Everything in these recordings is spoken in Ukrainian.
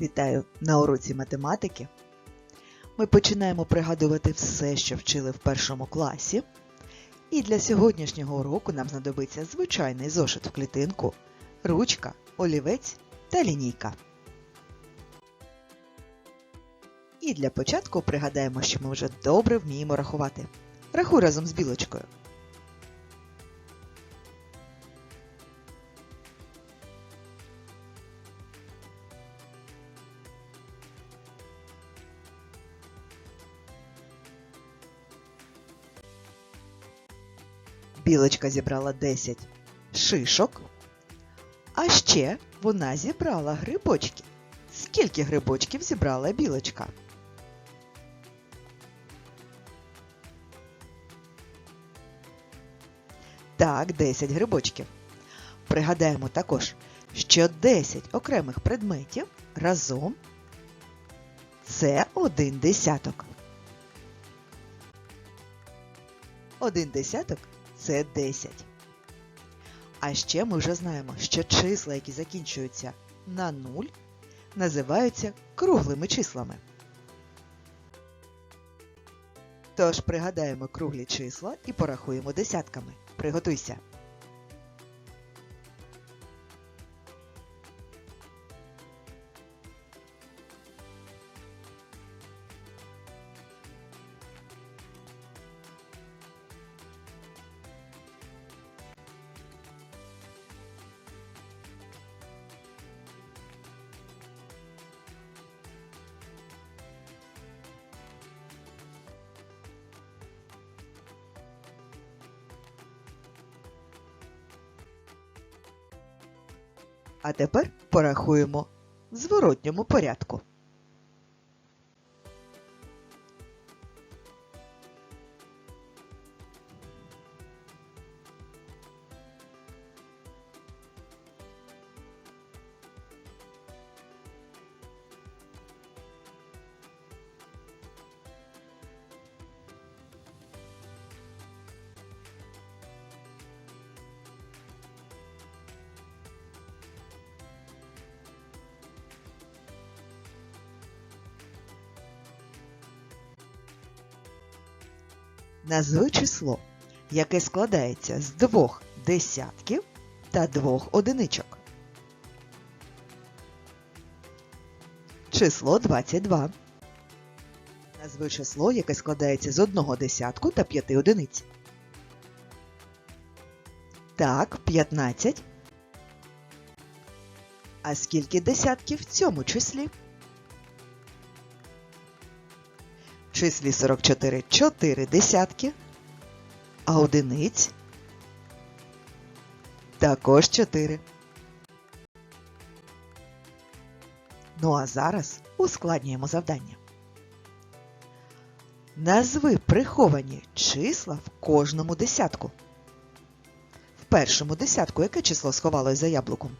Вітаю на уроці математики. Ми починаємо пригадувати все, що вчили в першому класі. І для сьогоднішнього уроку нам знадобиться звичайний зошит в клітинку, ручка, олівець та лінійка. І для початку пригадаємо, що ми вже добре вміємо рахувати. Рахуй разом з білочкою. Білочка зібрала 10 шишок, а ще вона зібрала грибочки. Скільки грибочків зібрала білочка? Так, 10 грибочків. Пригадаємо також, що 10 окремих предметів разом це один десяток. Один десяток це 10. А ще ми вже знаємо, що числа, які закінчуються на 0, називаються круглими числами. Тож пригадаємо круглі числа і порахуємо десятками. Приготуйся. Тепер порахуємо в зворотньому порядку. Назви число, яке складається з двох десятків та двох одиничок. Число 22. Назви число, яке складається з одного десятку та п'яти одиниць. Так, 15. А скільки десятків в цьому числі? Числі 44 4 десятки, а одиниць також 4. Ну а зараз ускладнюємо завдання. Назви приховані числа в кожному десятку. В першому десятку яке число сховалось за яблуком?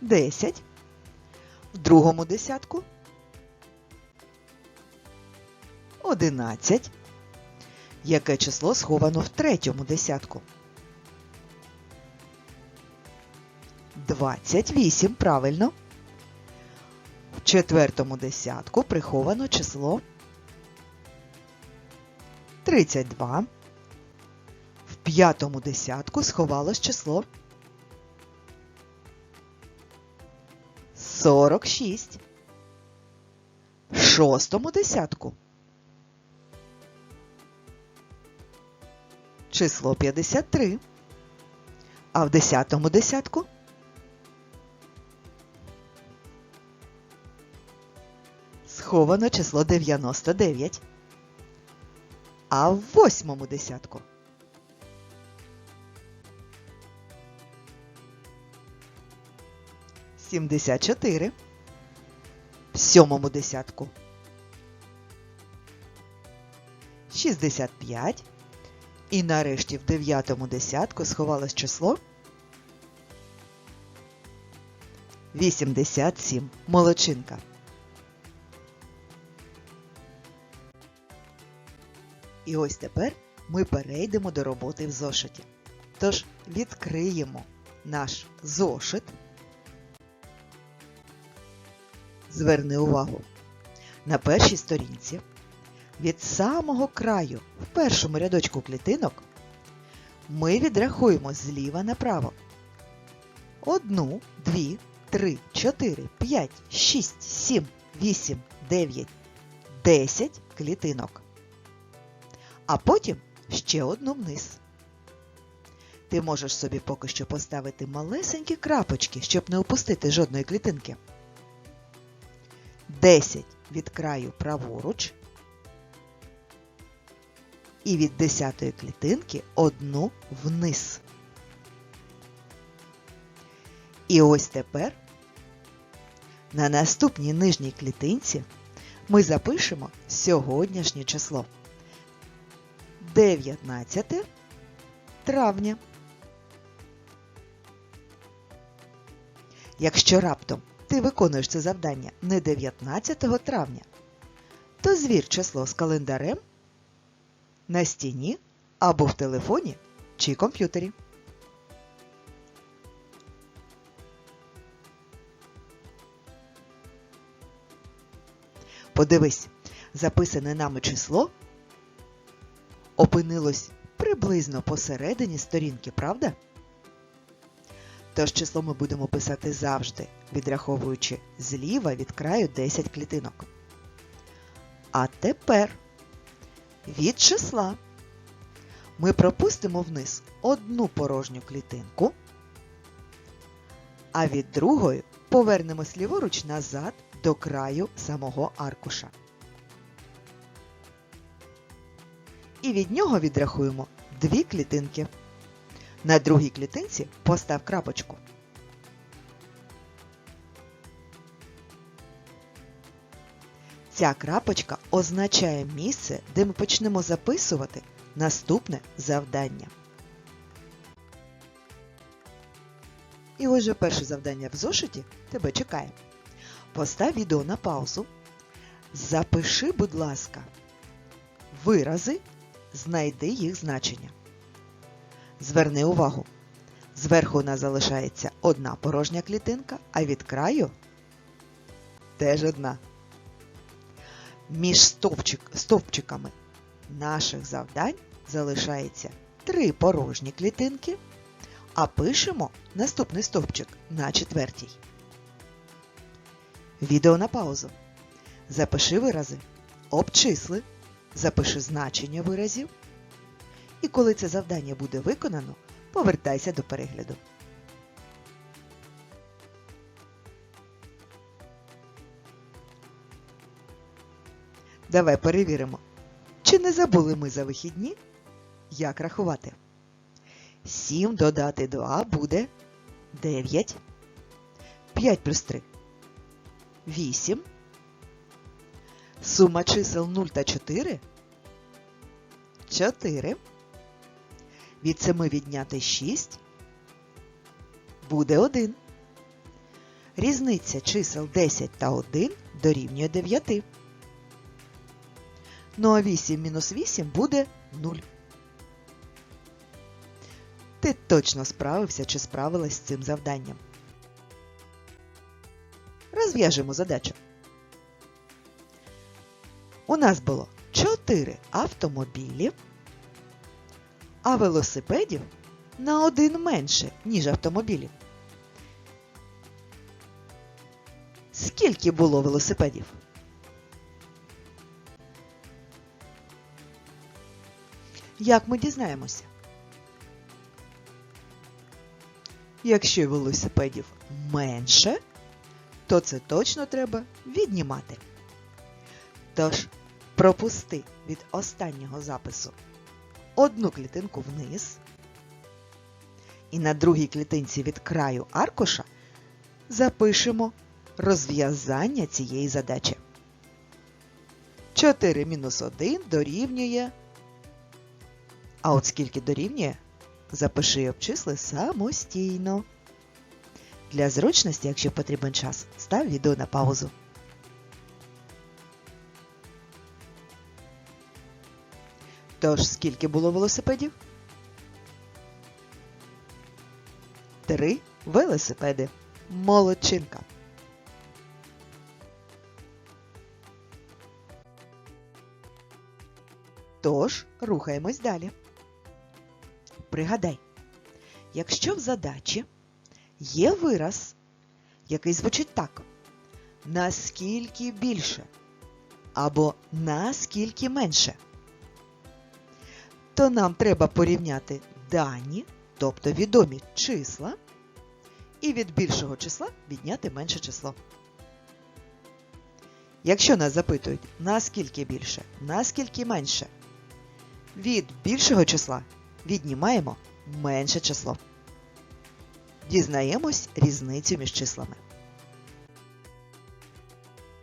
10. В другому десятку 11. Яке число сховано в третьому десятку? 28. Правильно. В четвертому десятку приховано число 32. В п'ятому десятку сховалось число 46. В шостому десятку число 53. А в десятому десятку сховано число 99. А в восьмому десятку сімдесят чотири. В сьомому десятку шістдесят п'ять. І нарешті в дев'ятому десятку сховалось число 87. Молодчинка. І ось тепер ми перейдемо до роботи в зошиті. Тож відкриємо наш зошит Зверни увагу. На першій сторінці від самого краю в першому рядочку клітинок ми відрахуємо зліва направо. Одну, дві, три, чотири, п'ять, шість, сім, вісім, дев'ять, десять клітинок. А потім ще одну вниз. Ти можеш собі поки що поставити малесенькі крапочки, щоб не опустити жодної клітинки. 10 від краю праворуч. І від 10 клітинки одну вниз. І ось тепер на наступній нижній клітинці ми запишемо сьогоднішнє число 19 травня. Якщо раптом ти виконуєш це завдання не 19 травня, то звір число з календарем на стіні або в телефоні чи комп'ютері. Подивись, записане нами число опинилось приблизно посередині сторінки, правда? Тож число ми будемо писати завжди, відраховуючи зліва від краю 10 клітинок. А тепер від числа ми пропустимо вниз одну порожню клітинку, а від другої повернемось ліворуч назад до краю самого аркуша. І від нього відрахуємо дві клітинки. На другій клітинці постав крапочку. Ця крапочка означає місце, де ми почнемо записувати наступне завдання. І ось же перше завдання в зошиті тебе чекає. Постав відео на паузу. Запиши, будь ласка, вирази, знайди їх значення. Зверни увагу. Зверху у нас залишається одна порожня клітинка, а від краю теж одна. Між стовпчик, стовпчиками наших завдань залишається три порожні клітинки, а пишемо наступний стовпчик на четвертій. Відео на паузу. Запиши вирази, обчисли, запиши значення виразів. І коли це завдання буде виконано, повертайся до перегляду. Давай перевіримо, чи не забули ми за вихідні, як рахувати. 7 додати 2 буде 9. 5 плюс 3 8. Сума чисел 0 та 4 4. Від 7 відняти 6 буде 1. Різниця чисел 10 та 1 дорівнює 9. Ну а 8 мінус 8 буде 0. Ти точно справився чи справилась з цим завданням. Розв'яжемо задачу. У нас було 4 автомобілі, а велосипедів на один менше, ніж автомобілів. Скільки було велосипедів? Як ми дізнаємося? Якщо велосипедів менше, то це точно треба віднімати. Тож, пропусти від останнього запису одну клітинку вниз, і на другій клітинці від краю аркуша запишемо розв'язання цієї задачі. 4 мінус 1 дорівнює. А от скільки дорівнює, запиши і обчисли самостійно. Для зручності, якщо потрібен час, став відео на паузу. Тож, скільки було велосипедів? Три велосипеди. Молодчинка. Тож, рухаємось далі. Пригадай, якщо в задачі є вираз, який звучить так: наскільки більше або наскільки менше, то нам треба порівняти дані, тобто відомі числа, і від більшого числа відняти менше число. Якщо нас запитують, наскільки більше, наскільки менше, від більшого числа віднімаємо менше число. Дізнаємось різницю між числами.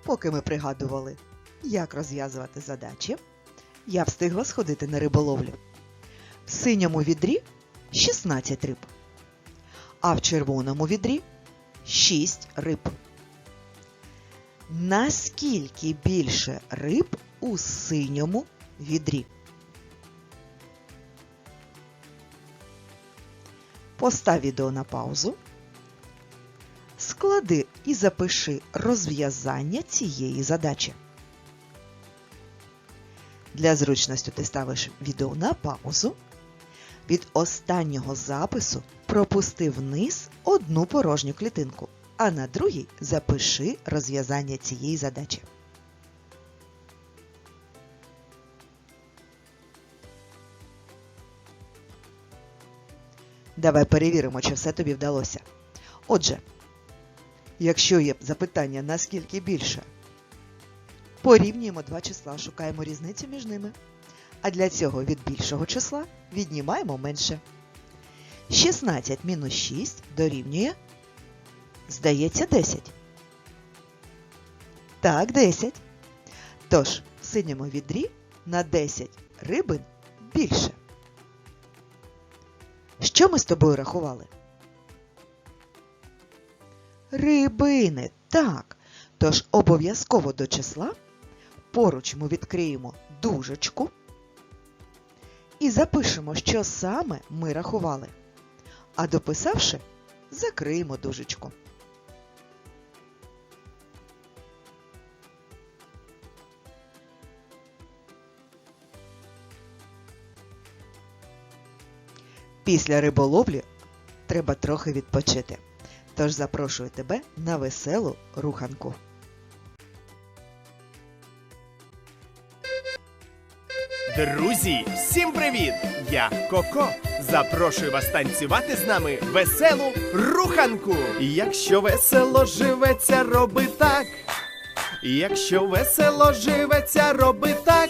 Поки ми пригадували, як розв'язувати задачі, я встигла сходити на риболовлю. В синьому відрі 16 риб, а в червоному відрі 6 риб. Наскільки більше риб у синьому відрі? Постав відео на паузу. Склади і запиши розв'язання цієї задачі. Для зручності ти ставиш відео на паузу. Від останнього запису пропусти вниз одну порожню клітинку, а на другій запиши розв'язання цієї задачі. Давай перевіримо, чи все тобі вдалося. Отже, якщо є запитання наскільки більше, порівнюємо два числа, шукаємо різницю між ними. А для цього від більшого числа віднімаємо менше. 16 мінус 6 дорівнює, здається, 10. Так, 10. Тож, в синьому відрі на 10 рибин більше. Що ми з тобою рахували? Рибини, так. Тож обов'язково до числа поруч ми відкриємо дужечку і запишемо, що саме ми рахували. А дописавши, закриємо дужечку. Після риболовлі треба трохи відпочити. Тож запрошую тебе на веселу руханку. Друзі, всім привіт! Я Коко. Запрошую вас танцювати з нами веселу руханку. Якщо весело живеться, роби так. Якщо весело живеться, роби так.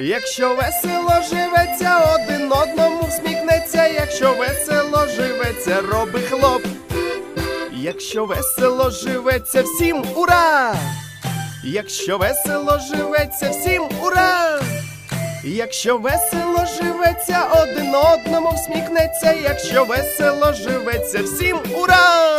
Якщо весело живеться, один одному всміхнеться. Якщо весело живеться, роби хлоп. Якщо весело живеться, всім ура! Якщо весело живеться, всім ура! Якщо весело живеться, один одному всміхнеться, якщо весело живеться, всім ура!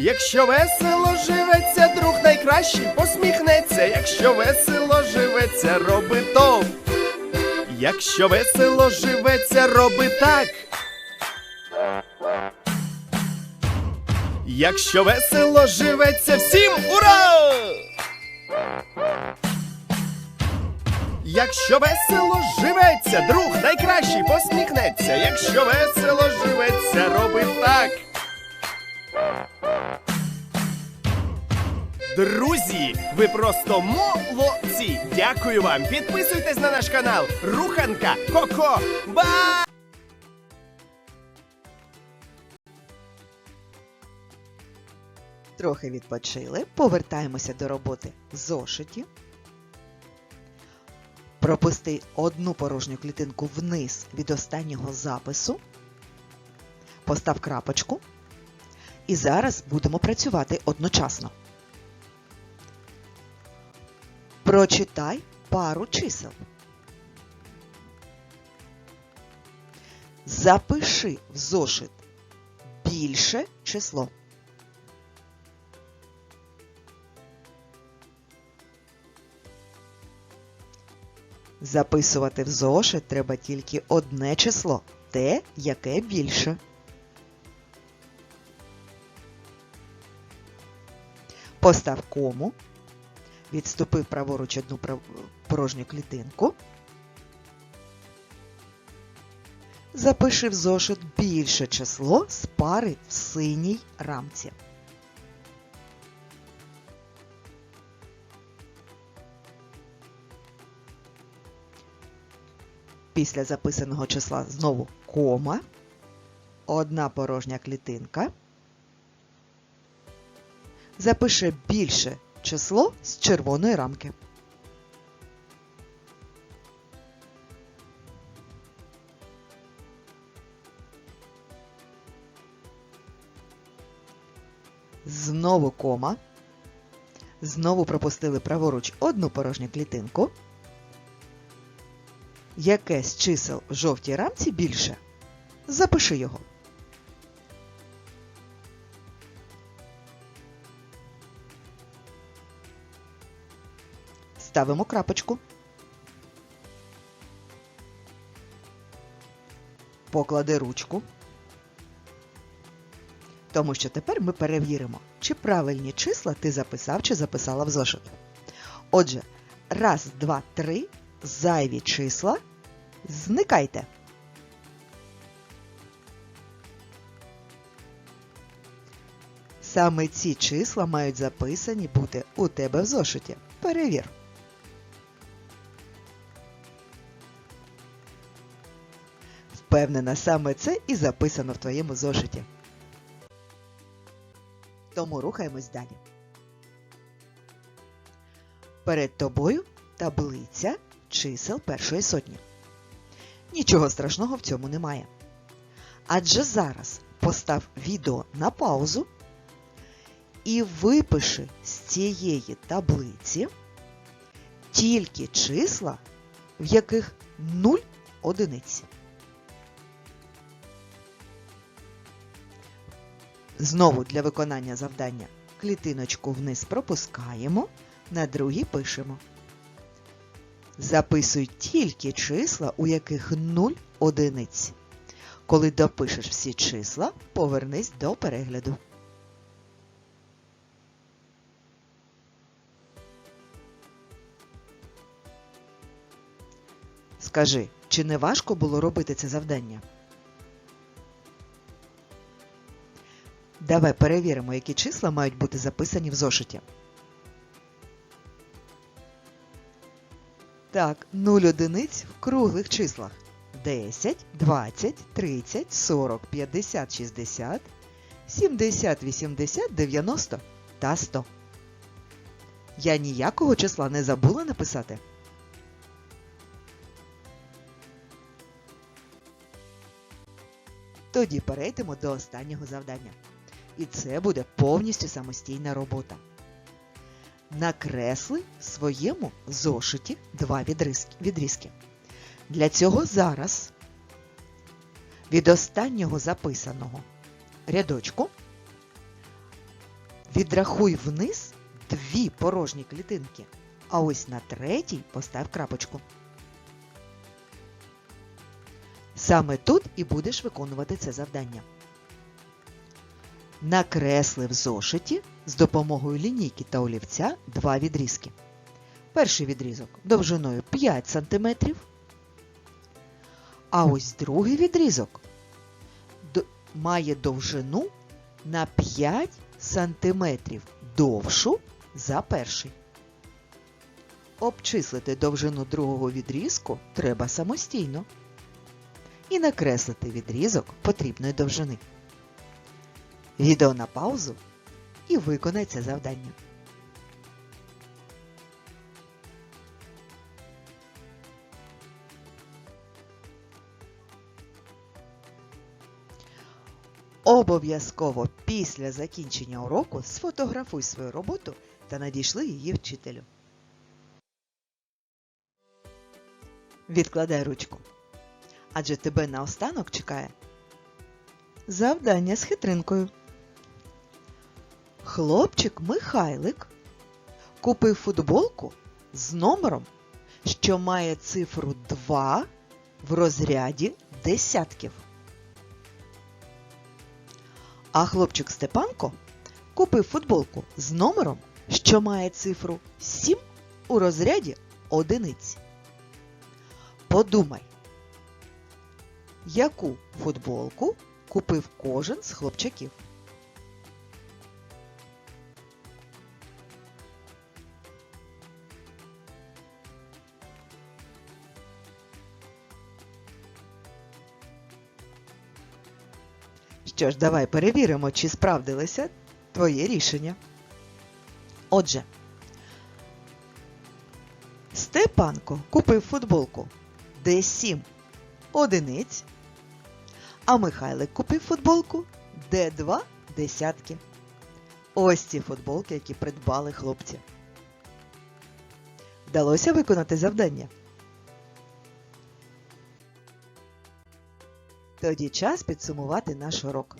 Якщо весело живеться, друг найкращий посміхнеться, якщо весело живеться, роби топ. Якщо весело живеться, роби так. Якщо весело живеться, всім ура! Якщо весело живеться, друг найкращий посміхнеться. Якщо весело живеться, роби так. Друзі, ви просто молодці! Дякую вам! Підписуйтесь на наш канал Руханка Коко. Ба! Трохи відпочили, повертаємося до роботи зошиті. Пропусти одну порожню клітинку вниз від останнього запису. Постав крапочку. І зараз будемо працювати одночасно. Прочитай пару чисел. Запиши в зошит більше число. Записувати в зошит треба тільки одне число, те, яке більше. Постав кому, відступив праворуч одну порожню клітинку. Запиши в зошит більше число з пари в синій рамці. Після записаного числа знову кома, одна порожня клітинка. Запиши більше число з червоної рамки. Знову кома. Знову пропустили праворуч одну порожню клітинку. Яке з чисел в жовтій рамці більше? Запиши його. Ставимо крапочку. Поклади ручку. Тому що тепер ми перевіримо, чи правильні числа ти записав чи записала в зошит. Отже, раз, два, три, зайві числа. Зникайте. Саме ці числа мають записані бути у тебе в зошиті. Перевір. Впевнена, саме це і записано в твоєму зошиті. Тому рухаємось далі. Перед тобою таблиця чисел першої сотні. Нічого страшного в цьому немає. Адже зараз постав відео на паузу і випиши з цієї таблиці тільки числа, в яких 0 одиниць. Знову для виконання завдання клітиночку вниз пропускаємо, на другій пишемо. Записуй тільки числа, у яких 0 одиниць. Коли допишеш всі числа, повернись до перегляду. Скажи, чи не важко було робити це завдання? Давай перевіримо, які числа мають бути записані в зошиті. Так, 0 одиниць в круглих числах. 10, 20, 30, 40, 50, 60, 70, 80, 90 та 100. Я ніякого числа не забула написати. Тоді перейдемо до останнього завдання. І це буде повністю самостійна робота. Накресли в своєму зошиті два відрізки-. Для цього зараз від останнього записаного рядочку відрахуй вниз дві порожні клітинки, а ось на третій постав крапочку. Саме тут і будеш виконувати це завдання. Накресли в зошиті з допомогою лінійки та олівця два відрізки. Перший відрізок довжиною 5 см, а ось другий відрізок має довжину на 5 см довшу за перший. Обчислити довжину другого відрізку треба самостійно. І накреслити відрізок потрібної довжини. Відео на паузу і виконай це завдання. Обов'язково після закінчення уроку сфотографуй свою роботу та надійшли її вчителю. Відкладай ручку. Адже тебе наостанок чекає завдання з хитринкою. Хлопчик Михайлик купив футболку з номером, що має цифру 2 в розряді десятків. А хлопчик Степанко купив футболку з номером, що має цифру 7 у розряді одиниць. Подумай, яку футболку купив кожен з хлопчаків? Що ж, давай перевіримо, чи справдилося твоє рішення. Отже, Степанко купив футболку Д7 одиниць, а Михайлик купив футболку Д2 десятки. Ось ці футболки, які придбали хлопці. Вдалося виконати завдання. Тоді час підсумувати наш урок.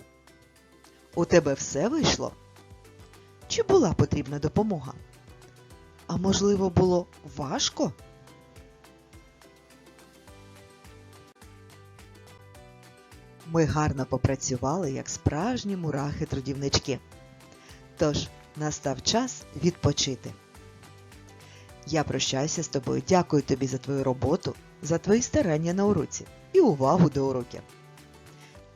У тебе все вийшло? Чи була потрібна допомога? А можливо, було важко? Ми гарно попрацювали, як справжні мурахи-трудівнички. Тож настав час відпочити. Я прощаюся з тобою. Дякую тобі за твою роботу, за твої старання на уроці і увагу до уроків.